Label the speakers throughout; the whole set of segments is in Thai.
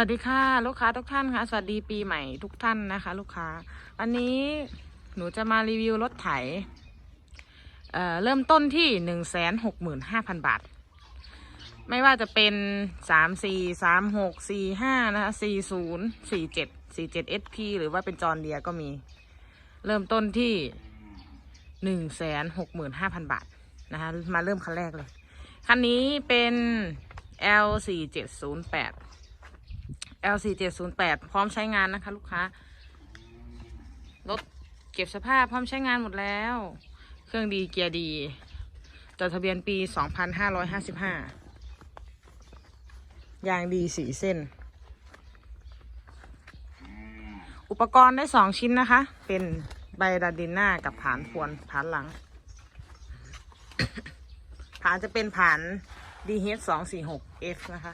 Speaker 1: วัสดีค่ะ ลูกค้าทุกท่านค่ะ สวัสดีปีใหม่ทุกท่านนะคะ ลูกค้า วันนี้หนูจะมารีวิวรถไถเเริ่มต้นที่หนึ่งแสนหกหมื่นห้าพันบาท ไม่ว่าจะเป็นสามสี่สามหกสี่ห้านะคะสี่ศูนย์สี่เจ็ดสี่เจ็ดเอสพีหรือว่าเป็นจอนเดียก็มี เริ่มต้นที่หนึ่งแสนหกหมื่นห้าพันบาทนะคะมาเริ่มคันแรกเลย คันนี้เป็น L สี่เจ็ดศูนย์แปด L สี่เจ็ดศูนย์แปดพร้อมใช้งานนะคะ ลูกค้ารถเก็บสภาพพร้อมใช้งานหมดแล้ว เครื่องดีเกียร์ดีจดทะเบียนปีสองพันห้าร้อยห้าสิบห้ายางดีสีเส้น อุปกรณ์ได้สองชิ้นนะคะ เป็นใบดาดินหน้ากับผานพวนผานหลัง ผานจะเป็นผาน DH สองสี่หก F นะคะ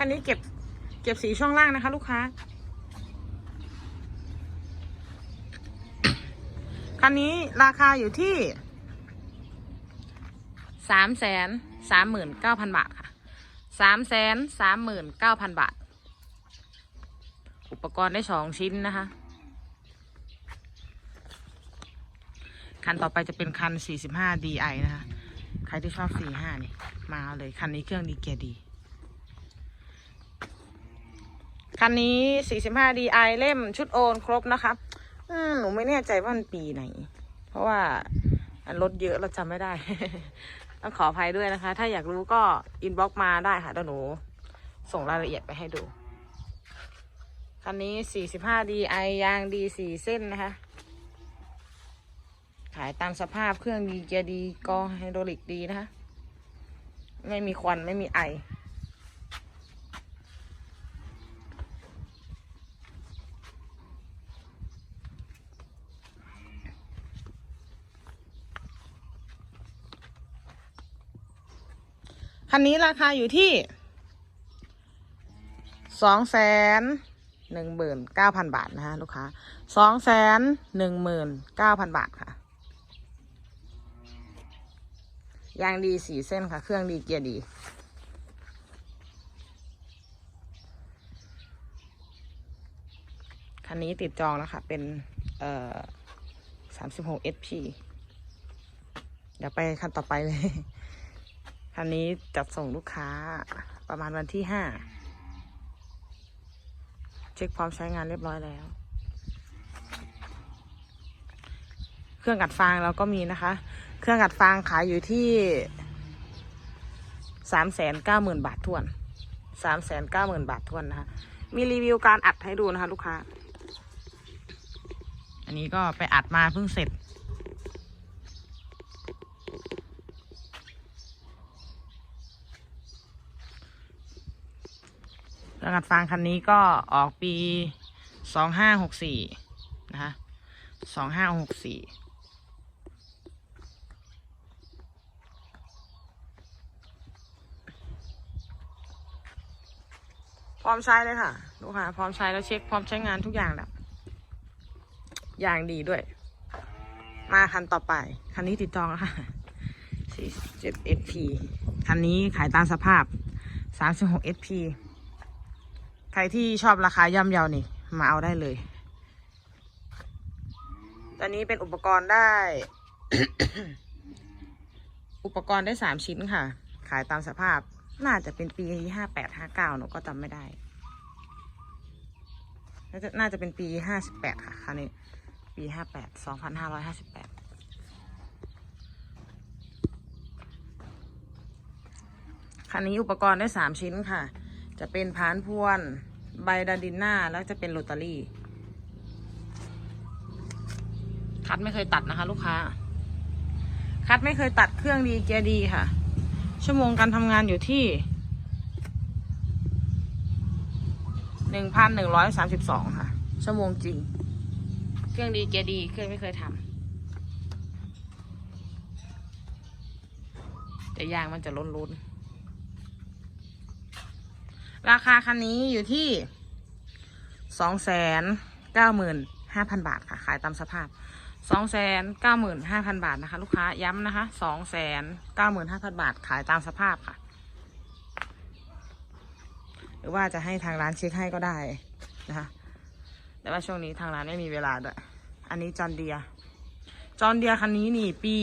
Speaker 1: คันนี้เก็บ เก็บสีช่วงล่างนะคะ ลูกค้า คันนี้ราคาอยู่ที่สามแสนสามหมื่นเก้าพันบาทค่ะสามแสนสามหมื่นเก้าพันบาท อุปกรณ์ได้สองชิ้นนะคะ คันต่อไปจะเป็นคัน 45 DI นะคะ ใครที่ชอบ 45 นี่ มาเอาเลย คันนี้เครื่องดีเกียร์ดี คันนี้ 45 DI เล่มชุดโอนครบนะคะหนูไม่แน่ใจว่ามันปีไหน เพราะว่ารถเยอะเราจำไม่ได้ ต้องขออภัยด้วยนะคะ ถ้าอยากรู้ก็อินบ็อกมาได้ค่ะเดี๋ยวหนูส่งรายละเอียดไปให้ดู คันนี้ 45 DI ยางดีสี่เส้นนะคะ ขายตามสภาพเครื่องดีเกียร์ดีกอไฮดรอลิกดีนะคะ ไม่มีควันไม่มีไอ นนี้ราคาอยู่ที่สองแสนหนึ่งหมื่นเก้าพันบาทนะคะลูกค้าสองแสนหนึ่งหมื่นเก้าพันบาทค่ะยางดีสีเส้นค่ะ เครื่องดีเกียร์ดี คันนี้ติดจองแล้วค่ะ เป็นเอ่อสามสิบหก SP เดี๋ยวไปคันต่อไปเลย คันนี้จัดส่งลูกค้าประมาณวันที่ห้าเช็คพร้อมใช้งานเรียบร้อยแล้ว เครื่องกัดฟางเราก็มีนะคะ เครื่องกัดฟางขายอยู่ที่สามแสนเก้าหมื่นบาททวนสามแสนเก้าหมื่นบาททวนนะคะ มีรีวิวการอัดให้ดูนะคะ ลูกค้า อันนี้ก็ไปอัดมาเพิ่งเสร็จ เครื่อ งอัดฟางคันนี้ก็ออกปีสองห้าหกสี่นะคะสองห้าหกสี่พร้อมใช้เลยค่ะ ลูกค้าพร้อมใช้แล้วเช็คพร้อมใช้งานทุกอย่างแบบอย่างดีด้วย มาคันต่อไป คันนี้ติดจองแล้วค่ะ47 SP คันนี้ขายตามสภาพ 36 SP ใค รที่ชอบราคาย่อมเยานี่ มาเอาได้เลย ตอนนี้เป็นอุปกรณ์ได้ อุปกรณ์ได้สามชิ้นค่ะ ขายตามสภาพ น่าจะเป็นปีห้าแปดห้าเก้าหนูก็จำไม่ได้ น่าจะน่าจะเป็นปีห้าสิบแปดค่ะคันนี้ ปีห้าแปดสองพันห้าร้อยห้าสิบแปดคันนี้อุปกรณ์ได้สามชิ้นค่ะ จะเป็นพานพวน ใบดาดินหน้าแล้วจะเป็นโรตารี่ คัดไม่เคยตัดนะคะ ลูกค้า คัดไม่เคยตัดเครื่องดีเกียร์ดีค่ะ ชั่วโมงการทำงานอยู่ที่หนึ่งพันหนึ่งร้อยสามสิบสองค่ะ ชั่วโมงจริง เครื่องดีเกียร์ดีเครื่องไม่เคยทำแต่ยางมันจะล้นล้นๆ ราคาคันนี้อยู่ที่สองแสนเก้าหมื่นห้าพันบาทค่ะ ขายตามสภาพสองแสนเก้าหมื่นห้าพันบาทนะคะ ลูกค้าย้ำนะคะสองแสนเก้าหมื่นห้าพันบาทขายตามสภาพค่ะ หรือว่าจะให้ทางร้านเช็คให้ก็ได้นะคะ แต่ว่าช่วงนี้ทางร้านไม่มีเวลาด้วย อันนี้จอนเดีย จอนเดียคันนี้นี่ปี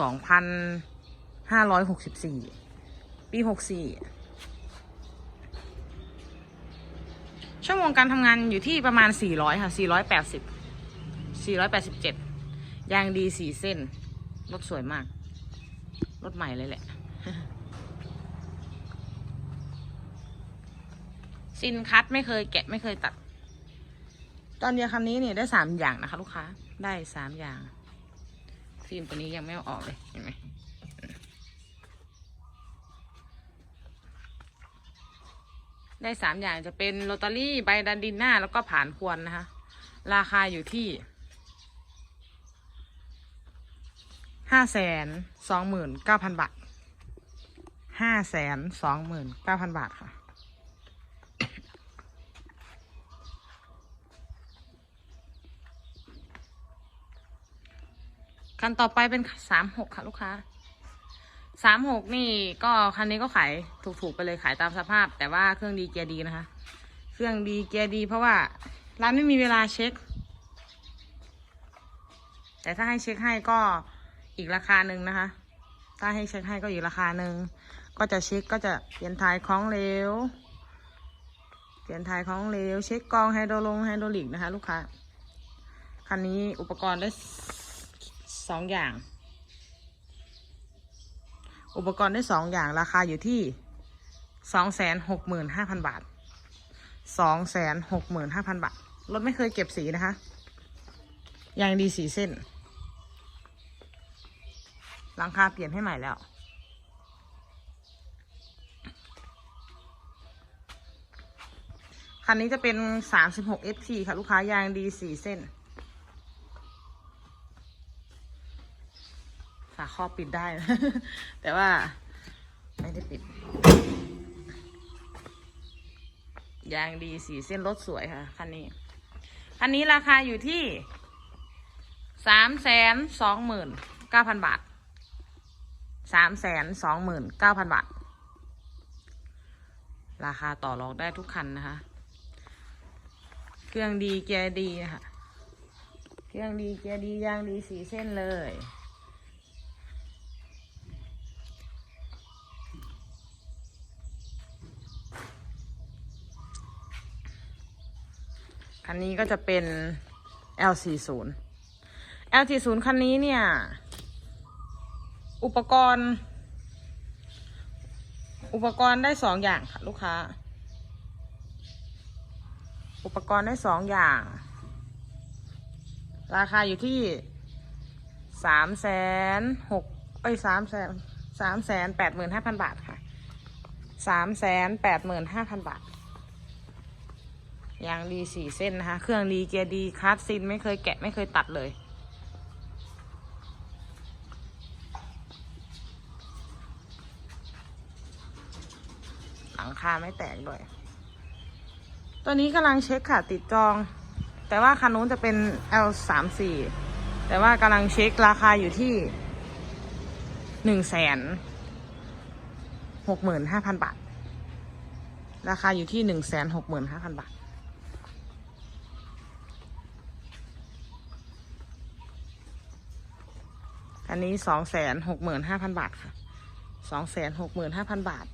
Speaker 1: สองพันห้าร้อยหกสิบสี่ปีหกสี่ ชั่วโมงการทำงานอยู่ที่ประมาณสี่ร้อยค่ะสี่ร้อยางดีสี่เส้น รถสวยมาก รถใหม่เลยแหละซินคัดไม่เคยแกะไม่เคยตัด ตอนเดียวคันนี้เนี่ยได้สามอย่างนะคะ ลูกค้า ได้สามอย่าง ฟิล์มตัวนี้ยังไม่เอาออกเลย เห็นไหม ได้สามอย่างจะเป็นโรตารี่ใบดันดินหน้าแล้วก็ผ่านควรนะคะ ราคาอยู่ที่ห้าแสนสองหมื่นเก้าพันบาทห้าแสนสองหมื่นเก้าพันบาทค่ะ คันต่อไปเป็นสามหกค่ะลูกค้า สามหกนี่ก็คันนี้ก็ขายถูกๆไปเลยขายตามสภาพ แต่ว่าเครื่องดีเกียร์ดีนะคะ เครื่องดีเกียร์ดี เพราะว่าร้านไม่มีเวลาเช็ค แต่ถ้าให้เช็คให้ก็อีกราคาหนึ่งนะคะ ถ้าให้เช็คให้ก็อีกราคาหนึ่งก็จะเช็คก็จะเปลี่ยนทายของเหลวเปลี่ยนทายของเหลวเช็คกองไฮโดรลงไฮโดรลิกนะคะ ลูกค้าคันนี้อุปกรณ์ได้สองอย่าง อุปกรณ์ได้สองอย่างราคาอยู่ที่สองแสนหกหมื่นห้าพันบาทสองแสนหกหมื่นห้าพันบาท รถไม่เคยเก็บสีนะคะยางดีสีเส้น หลังคาเปลี่ยนให้ใหม่แล้ว คันนี้จะเป็นสามสิบหก FT ค่ะ ลูกค้ายางดีสี่เส้นาครอบปิดได้ แต่ว่าไม่ได้ปิด ยางดีสีเส้นรถสวยค่ะ คันนี้ คันนี้ราคาอยู่ที่สามแสนสองหมื่นเก้าพันบาทสามแสนสองหมื่นเก้าพันบาท ราคาต่อรองได้ทุกคันนะคะ เครื่องดีเกียดีนะคะ เครื่องดีเกียดียางดีสีเส้นเลย นนี้ก็จะเป็น L40 L40 คันนี้เนี่ย อุปกรณ์ อุปกรณ์ได้สองอย่างค่ะลูกค้า อุปกรณ์ได้สองอย่าง ราคาอยู่ที่สามแสนหกเอ้ยสามแสนสามแสนแปดหมื่นห้าพันบาทค่ะสามแสนแปดหมื่นห้าพันบาท ยางดีสี่เส้นนะคะ เครื่องดีเกียร์ดีคลาสซินไม่เคยแกะไม่เคยตัดเลย หลังคาไม่แตกด้วย ตัวนี้กำลังเช็คค่ะติดจอง แต่ว่าคันนู้นจะเป็น L สามสี่แต่ว่ากำลังเช็คราคาอยู่ที่หนึ่งแสนหกหมื่นห้าพันบาท ราคาอยู่ที่หนึ่งแสนหกหมื่นห้าพันบาท อันนี้สองแสนหกหมื่นห้าพันบาทค่ะสองแสนหกหมื่นห้าพันบาท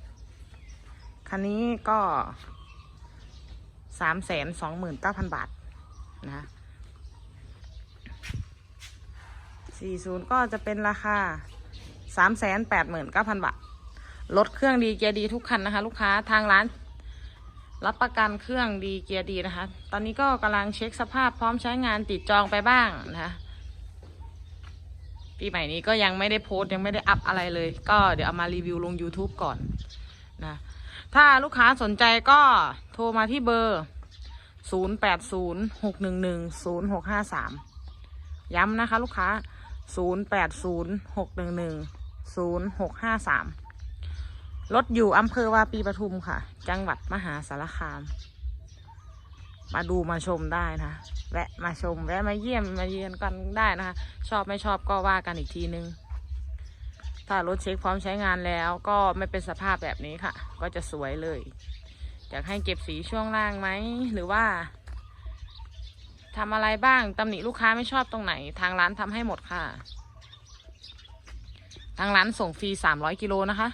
Speaker 1: คันนี้ก็สามแสนสองหมื่นเก้าพันบาทนะคะสี่ศูนย์ก็จะเป็นราคาสามแสนแปดหมื่นเก้าพันบาท รถเครื่องดีเกียร์ดีทุกคันนะคะ ลูกค้าทางร้านรับประกันเครื่องดีเกียร์ดีนะคะ ตอนนี้ก็กำลังเช็คสภาพพร้อมใช้งานติดจองไปบ้างนะคะ ปีใหม่นี้ก็ยังไม่ได้โพสต์ยังไม่ได้อัพอะไรเลย ก็เดี๋ยวเอามารีวิวลง YouTube ก่อนนะถ้าลูกค้าสนใจก็โทรมาที่เบอร์ 0 8 0 6 1 1 0 6 5 3 ย้ำนะคะลูกค้า 0 8 0 6 1 1 0 6 5 3รถอยู่อำเภอวาปีปทุมค่ะ จังหวัดมหาสารคาม มาดูมาชมได้นะแวะมาชมแวะมาเยี่ยมมาเยือนกันได้นะคะชอบไม่ชอบก็ว่ากันอีกทีนึง ถ้ารถเช็คพร้อมใช้งานแล้วก็ไม่เป็นสภาพแบบนี้ค่ะ ก็จะสวยเลยอยากให้เก็บสีช่วงล่างไหมหรือว่าทำอะไรบ้างตำหนิลูกค้าไม่ชอบตรงไหน ทางร้านทำให้หมดค่ะ ทางร้านส่งฟรีสามร้อยกิโลนะคะ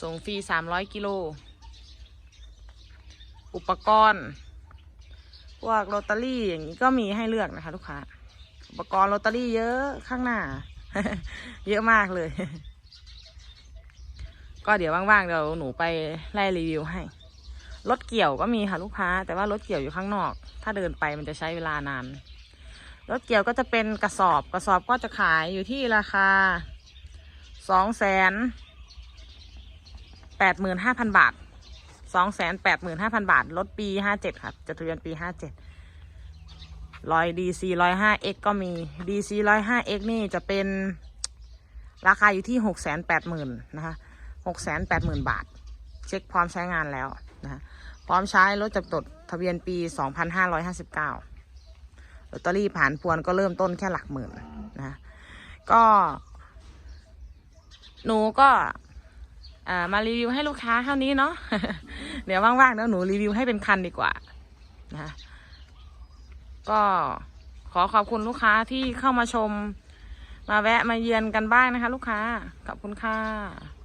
Speaker 1: ส่งฟรีสามร้อยกิโล อุปกรณ์ พวกโรตารี่อย่างนี้ก็มีให้เลือกนะคะ ลูกค้า อุปกรณ์โรตารี่เยอะข้างหน้า เยอะมากเลย ก็เดี๋ยวว่างๆเดี๋ยวหนูไปไล่รีวิวให้ รถเกี่ยวก็มีค่ะลูกค้า แต่ว่ารถเกี่ยวอยู่ข้างนอก ถ้าเดินไปมันจะใช้เวลานาน รถเกี่ยวก็จะเป็นกระสอบ กระสอบก็จะขายอยู่ที่ราคาสองแสนแปดหมื่นห้าพันบาท สองแสนแปดหมื่นห้าพันบาทรถปีห้าเจ็ดครับจดทะเบียนปีห้าเจ็ดรอยดีซีร้อยห้าเอ็กก็มีดีซีร้อยห้าเอ็กนี่จะเป็นราคาอยู่ที่หกแสนแปดหมื่นนะคะหกแสนแปดหมื่นบาท เช็คพร้อมใช้งานแล้วนะคะพร้อมใช้รถจับตดทะเบียนปีสองพันห้าร้อยห้าสิบเก้าลอตเตอรี่ผ่านพวนก็เริ่มต้นแค่หลักหมื่นนะ ก็ หนูก็ อ่ามารีวิวให้ลูกค้าเท่านี้เนาะเดี๋ยวว่างๆเดี๋ยวหนูรีวิวให้เป็นคันดีกว่านะก็ขอขอบคุณลูกค้าที่เข้ามาชม มาแวะมาเยือนกันบ้างนะคะ ลูกค้าขอบคุณค่ะ